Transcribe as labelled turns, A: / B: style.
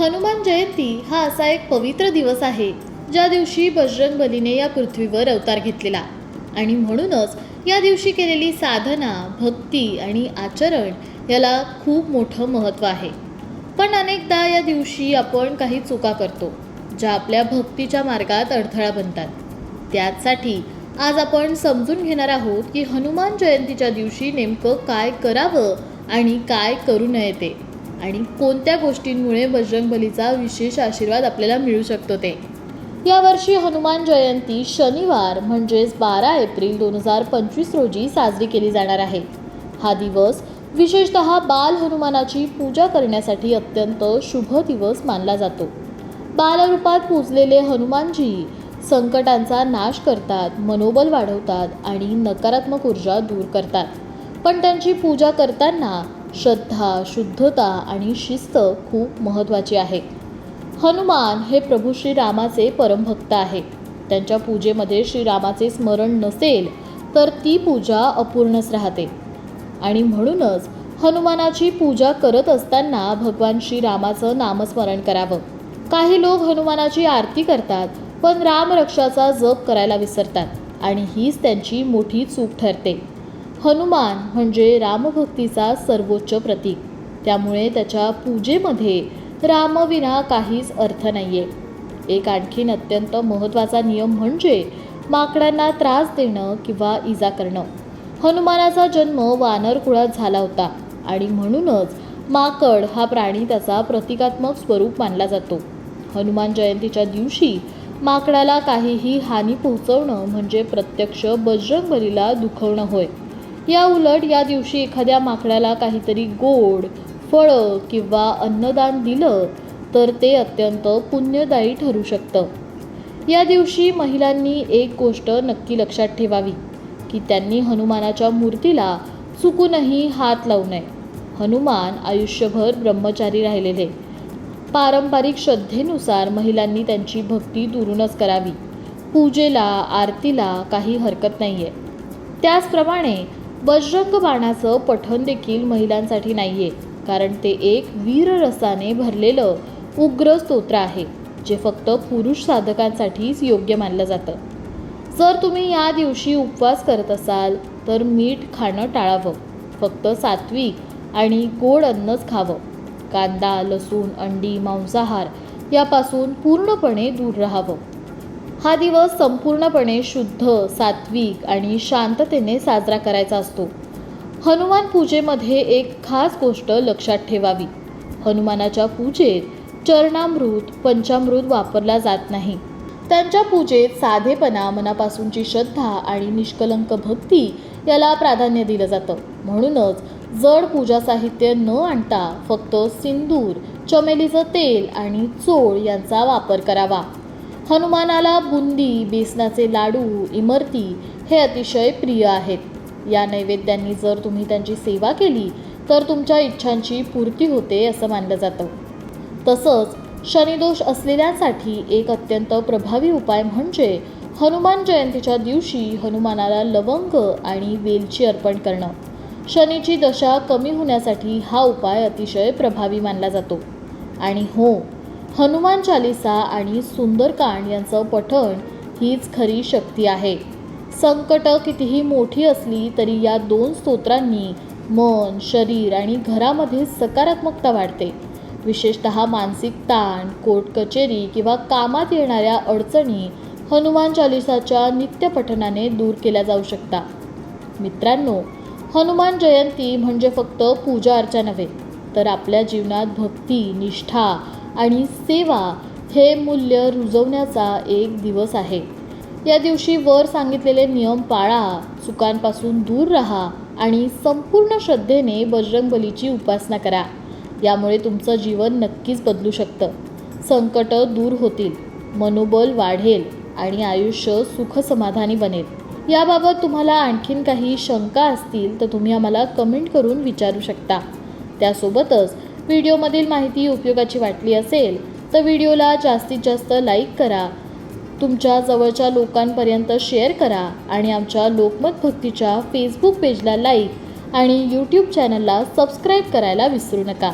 A: हनुमान जयंती हा असा एक पवित्र दिवस आहे ज्या दिवशी बजरंग बलीने या पृथ्वीवर अवतार घेतलेला. आणि म्हणूनच या दिवशी केलेली साधना भक्ती आणि आचरण याला खूप मोठं महत्त्व आहे. पण अनेकदा या दिवशी आपण काही चुका करतो ज्या आपल्या भक्तीच्या मार्गात अडथळा बनतात. त्याचसाठी आज आपण समजून घेणार आहोत की हनुमान जयंतीच्या दिवशी नेमकं काय करावं आणि काय करू नये ते. आणि कोणत्या गोष्टींमुळे बजरंगबलीचा विशेष आशीर्वाद आपल्याला मिळू शकतो ते? यावर्षी हनुमान जयंती शनिवार म्हणजेच बारा एप्रिल दोन हजार पंचवीस रोजी साजरी केली जाणार आहे. हा दिवस विशेषतः बाल हनुमानाची पूजा करण्यासाठी अत्यंत शुभ दिवस मानला जातो. बालरूपात पूजलेले हनुमानजी संकटांचा नाश करतात मनोबल वाढवतात आणि नकारात्मक ऊर्जा दूर करतात. पण त्यांची पूजा करताना श्रद्धा शुद्धता आणि शिस्त खूप महत्त्वाची आहे. हनुमान हे प्रभू श्रीरामाचे परमभक्त आहे त्यांच्या पूजेमध्ये श्रीरामाचे स्मरण नसेल तर ती पूजा अपूर्णच राहते. आणि म्हणूनच हनुमानाची पूजा करत असताना भगवान श्रीरामाचं नामस्मरण करावं. काही लोक हनुमानाची आरती करतात पण रामरक्षाचा जप करायला विसरतात आणि हीच त्यांची मोठी चूक ठरते. हनुमान म्हणजे रामभक्तीचा सर्वोच्च प्रतीक. त्यामुळे त्याच्या पूजेमध्ये रामविना काहीच अर्थ नाही आहे एक आणखीन अत्यंत महत्त्वाचा नियम म्हणजे माकडांना त्रास देणं किंवा इजा करणं. हनुमानाचा जन्म वानर कुळात झाला होता आणि म्हणूनच माकड हा प्राणी त्याचा प्रतिकात्मक स्वरूप मानला जातो. हनुमान जयंतीच्या दिवशी माकडाला काहीही हानी पोहोचवणं म्हणजे प्रत्यक्ष बजरंगबलीला दुखवणं होय. या उलट या दिवशी एखाद्या माकडाला काहीतरी गोड फळं किंवा अन्नदान दिलं तर ते अत्यंत पुण्यदायी ठरू शकतं. या दिवशी महिलांनी एक गोष्ट नक्की लक्षात ठेवावी की त्यांनी हनुमानाच्या मूर्तीला चुकूनही हात लावू नये. हनुमान आयुष्यभर ब्रह्मचारी राहिलेले. पारंपरिक श्रद्धेनुसार महिलांनी त्यांची भक्ती दुरूनच करावी. पूजेला आरतीला काही हरकत नाही आहे त्याचप्रमाणे बजरंग बाणाचं पठण देखील महिलांसाठी नाही आहे कारण ते एक वीररसाने भरलेलं उग्र स्तोत्र आहे जे फक्त पुरुष साधकांसाठीच योग्य मानलं जातं. जर तुम्ही या दिवशी उपवास करत असाल तर मीठ खाणं टाळावं. फक्त सात्विक आणि गोड अन्नच खावं. कांदा लसूण अंडी मांसाहार यापासून पूर्णपणे दूर राहावं. हा दिवस संपूर्णपणे शुद्ध सात्विक आणि शांततेने साजरा करायचा असतो. हनुमान पूजेमध्ये एक खास गोष्ट लक्षात ठेवावी. हनुमानाच्या पूजेत चरणामृत पंचामृत वापरला जात नाही. त्यांच्या पूजेत साधेपणा मनापासूनची श्रद्धा आणि निष्कलंक भक्ती याला प्राधान्य दिलं जातं. म्हणूनच जड पूजा साहित्य न आणता फक्त सिंदूर चमेलीचं तेल आणि चोळ यांचा वापर करावा. हनुमानाला बुंदी बेसनाचे लाडू इमरती हे अतिशय प्रिय आहेत. या नैवेद्यांनी जर तुम्ही त्यांची सेवा केली तर तुमच्या इच्छांची पूर्ती होते असं मानलं जातं. तसंच शनिदोष असलेल्यांसाठी एक अत्यंत प्रभावी उपाय म्हणजे हनुमान जयंतीच्या दिवशी हनुमानाला लवंग आणि वेलची अर्पण करणं. शनीची दशा कमी होण्यासाठी हा उपाय अतिशय प्रभावी मानला जातो. आणि हो हनुमान चालिसा आणि सुंदरकांड यांचं पठण हीच खरी शक्ती आहे. संकट कितीही मोठी असली तरी या दोन स्तोत्रांनी मन शरीर आणि घरामध्ये सकारात्मकता वाढते. विशेषत मानसिक ताण कोर्ट कचेरी किंवा कामात येणाऱ्या अडचणी हनुमान चालिसाच्या नित्यपठनाने दूर केल्या जाऊ शकतात मित्रांनो हनुमान जयंती म्हणजे फक्त पूजा अर्चा नव्हे तर आपल्या जीवनात भक्ती निष्ठा आणि सेवा हे मूल्य रुजवण्याचा एक दिवस आहे. या दिवशी वर सांगितलेले नियम पाळा चुकांपासून दूर राहा आणि संपूर्ण श्रद्धेने बजरंगबलीची उपासना करा. यामुळे तुमचं जीवन नक्कीच बदलू शकतं. संकट दूर होतील मनोबल वाढेल आणि आयुष्य सुखसमाधानी बनेल. याबाबत तुम्हाला आणखीन काही शंका असतील तर तुम्ही आम्हाला कमेंट करून विचारू शकता. त्यासोबतच व्हिडिओमधील माहिती उपयोगाची वाटली असेल तर व्हिडिओला जास्तीत जास्त लाईक करा. तुमच्या जवळच्या लोकांपर्यंत शेअर करा आणि आमच्या लोकमत भक्तीच्या फेसबुक पेजला लाईक आणि यूट्यूब चॅनलला सबस्क्राईब करायला विसरू नका.